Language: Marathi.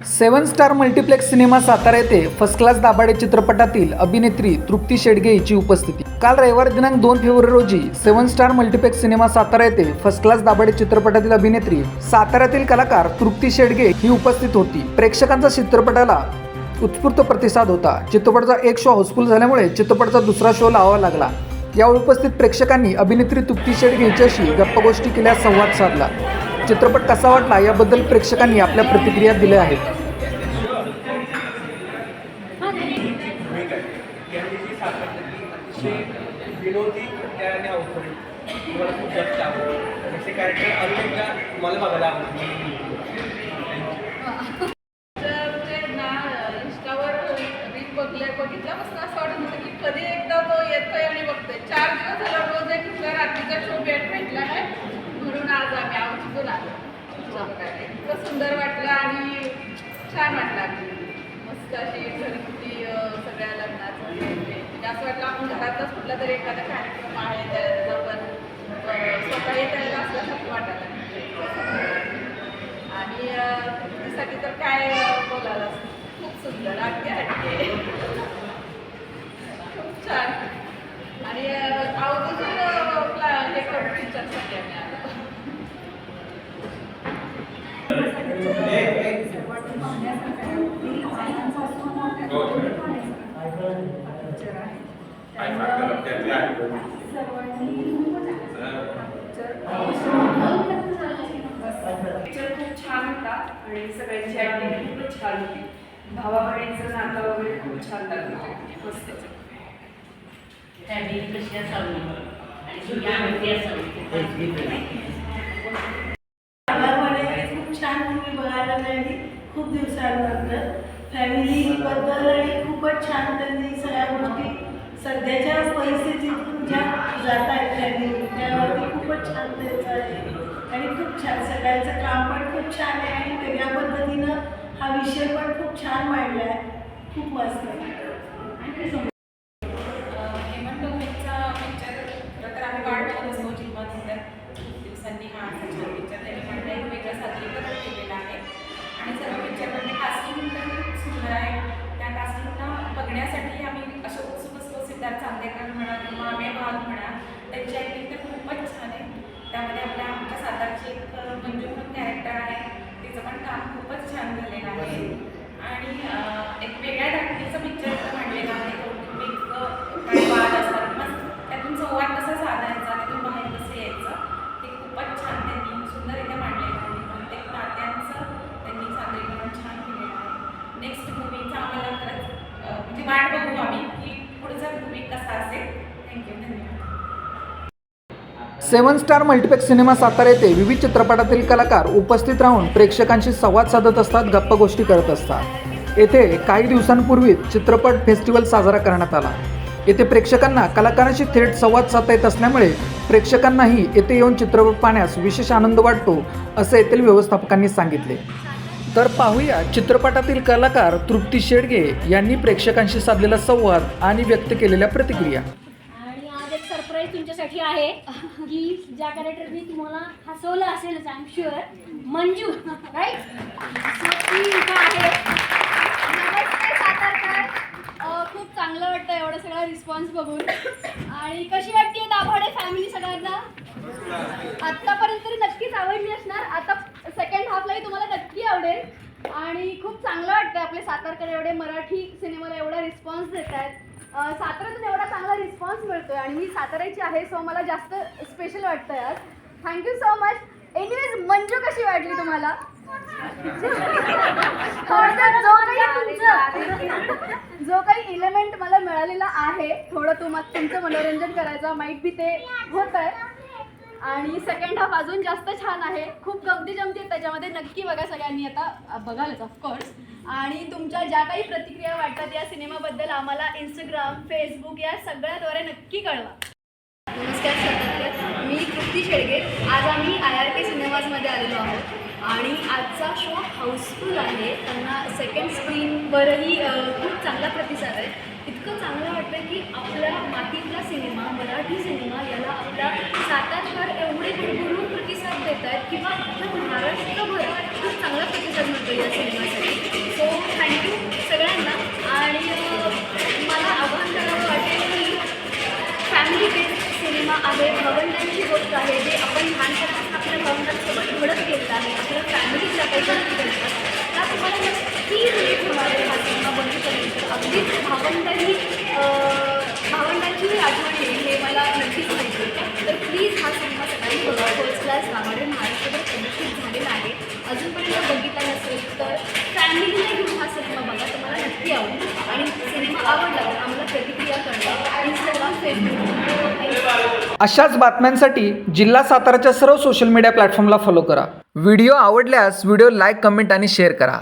Seven star multiplex cinema Satara येथे फर्स्ट क्लास दाभाडे चित्रपटातील अभिनेत्री तृप्ती शेडगे हिची उपस्थिती. काल रविवार दिनांक दोन फेब्रुवारी रोजी seven star multiplex cinema Satara येथे फर्स्ट क्लास दाभाडे चित्रपटातील अभिनेत्री साताऱ्यातील कलाकार तृप्ती शेडगे ही उपस्थित होती. प्रेक्षकांचा चित्रपटाला उत्स्फूर्त प्रतिसाद होता. चित्रपटाचा एक शो हाऊसफुल झाल्यामुळे चित्रपटाचा दुसरा शो लावावा लागला. यावेळी उपस्थित प्रेक्षकांनी अभिनेत्री तृप्ती शेडगे यांच्याशी गप्पागोष्टी केल्यास संवाद साधला. चित्रपट कसा वाटला याबद्दल प्रेक्षकांनी आपल्या प्रतिक्रिया दिल्या आहेत. विनोदी मला जास्त आवडलं त्याचे कॅरेक्टर अजून एकदा मला बघायला आवडतं तर ते ना इंस्टावर रील बघल्या बघितल्यापासून असं वाटत होतं की कधी एकदा तो येतोय आणि बघतोय चार दिवस झाला रोज एक कुठला रात्रीचा शो भेट भेटला नाही म्हणून आज आम्ही आवडीतून आलो इतकं सुंदर वाटलं आणि छान वाटलं मस्त अशी घरगुती सगळ्या लग्नाचं म्हणजे असं वाटलं आपण घरातच कुठला तरी एखादा कार्यक्रम आहे त्याचा पण अं, स्वतः येताना असल्यासारखं वाटायला आणि अं, त्यासाठी तर काय बोलायला खूप सुंदर अगदी हटके खूप छान आणि अं, आवर्जून अं, आपला हे करू पिक्चरसाठी आम्ही आलो पिक्चर खूप छान होता आणि सगळ्यांची ॲक्टिंग खूपच छान होती. भावाबहिणीचं नातं वगैरे खूप छान लागलं मस्त. फॅमिली कशी असावी? आणि सुखी आनंदी असावी? आम्हाला खूप छान मूवी बघायला मिळाली. खूप दिवसांनंतर. फॅमिलीबद्दल आणि खूपच छान त्यांनी सगळ्या गोष्टी सध्याच्या परिस्थितीतून ज्या जात आहेत फॅमिली त्यावरती खूपच छान त्यांचं आहे. आणि खूप छान सगळ्यांचं काम पण खूप छान आहे आणि वेगळ्या पद्धतीनं हा विषय पण खूप छान मांडला आहे खूप मस्त आहे. हेमंत डोंगरेचा पिक्चर खरं तर आम्ही वाट बघत असतो जिल्हा खूप दिवसांनी हा असा छान पिक्चर त्यांनी म्हणलं एक वेगळं सादरीकरण केलेलं आहे. आणि सर्व पिक्चरमध्ये कास्टिंग तर खूप सुंदर आहे. त्या कास्टिंगला बघण्यासाठी सिद्धार्थ चांदेकर म्हणा किंवा अमेय भाग म्हणा त्यांची ॲक्टिंग तर खूपच छान आहे त्यामध्ये आपल्या आमच्या सातारची एक मंजू म्हणून कॅरेक्टर आहे. तिचं पण काम खूपच छान झालेलं आहे. आणि एक वेगळ्या धाटणीचं पिक्चर मांडलेलं आहे कौटुंबिक अं, काही वाद असतात मग त्यातून संवाद कसा साधायचा त्यातून बाहेर कसं यायचं ते खूपच छान त्यांनी सुंदररित्या मांडलेलं आहे प्रत्येक नात्यांचं त्यांनी सादरीकरण छान केलेलं आहे नेक्स्ट मूवीचा आम्हाला खरंच अं, म्हणजे वाट बघू आम्ही की पुढचा मूवी कसा असेल थँक्यू धन्यवाद seven star multiplex cinema Satara येथे विविध चित्रपटातील कलाकार उपस्थित राहून प्रेक्षकांशी संवाद साधत असतात गप्प गोष्टी करत असतात. येथे काही दिवसांपूर्वीच चित्रपट फेस्टिवल साजरा करण्यात आला. येथे प्रेक्षकांना कलाकारांशी थेट संवाद साधता येत असल्यामुळे प्रेक्षकांनाही येथे येऊन चित्रपट पाहण्यास विशेष आनंद वाटतो असे येथील व्यवस्थापकांनी सांगितले. तर पाहूया चित्रपटातील कलाकार तृप्ती शेडगे यांनी प्रेक्षकांशी साधलेला संवाद आणि व्यक्त केलेल्या प्रतिक्रिया आणि आज एक सरप्राईज तुमच्यासाठी आहे की ज्या कॅरेक्टरने तुम्हाला हसवलं असेल I am sure Manju right आहे. खूप चांगलं वाटतं एवढं सगळा रिस्पॉन्स बघून. आणि कशी वाटते दाभाडे फॅमिली सगळ्यांना? आत्तापर्यंत तरी नक्कीच आवडली असणार. आता सेकंड हाफलाही तुम्हाला नक्की आवडेल. आणि खूप चांगलं वाटतं आपले सातारकर एवढे मराठी सिनेमाला एवढा रिस्पॉन्स देत आहेत साताऱ्यातून एवढा चांगला रिस्पॉन्स मिळतोय आणि मी साताऱ्याची आहे सो मला जास्त स्पेशल वाटतं आज. Thank you so much anyways Manju कशी वाटली तुम्हाला? जो काही तुमचं जो काही इलेमेंट मला मिळालेला आहे थोडं तुम्हाला तुमचं मनोरंजन करायचं माईट बी ते होत आहे आणि सेकंड हाफ अजून जास्त छान आहे. खूप गमती जमती आहेत त्याच्यामध्ये नक्की बघा सगळ्यांनी. आता अ, बघालच ऑफकोर्स आणि तुमच्या ज्या काही प्रतिक्रिया वाटतात या सिनेमाबद्दल आम्हाला इंस्टाग्राम फेसबुक या सगळ्याद्वारे नक्की कळवा. नमस्कार सातारकर मी तृप्ती शेडगे आज आम्ही आय आर के सिनेमाजमध्ये आलेलो आहोत. आणि आजचा शो हाऊसफुल आहे. त्यांना सेकंड स्क्रीनवरही खूप चांगला प्रतिसाद आहे. इतकं चांगलं वाटतं की आपल्या मातीतला सिनेमा मराठी सिनेमा याला आपल्या सातारकर एवढे भरभरून प्रतिसाद देत आहेत किंवा आपल्या महाराष्ट्रभर खूप चांगला प्रतिसाद मिळतो या सिनेमासाठी. थँक्यू सगळ्यांना. आणि मला आव्हान करावं वाटेल की फॅमिली बेस्ड सिनेमा आहे भावंडांची गोष्ट आहे जे आपण लहानपणापासून आपल्या भावंडांसोबत घडत गेलेलं आहे आपल्या फॅमिलीतल्या काही गोष्टी घडतात त्या तुम्हाला नक्की रिलेट होणार आहे हा सिनेमा बघितल्यानंतर अगदीच भावंडांनी अं, भावंडांचीही आठवण येईल हे मला नक्कीच माहिती आहे तर प्लीज हा सिनेमा सकाळी बघा. फर्स्ट क्लास गावाडे फॅमिलीला घेऊन हा सिनेमा बघा तुम्हाला नक्की आवडेल. आणि सिनेमा आवडला तर आम्हाला प्रतिक्रिया कळवा इंस्टाग्राम फेसबुक अशाच बातम्यांसाठी जिल्हा साताराच्या सर्व सोशल मीडिया प्लॅटफॉर्मला फॉलो करा. व्हिडिओ आवडल्यास व्हिडिओ लाईक कमेंट आणि शेअर करा.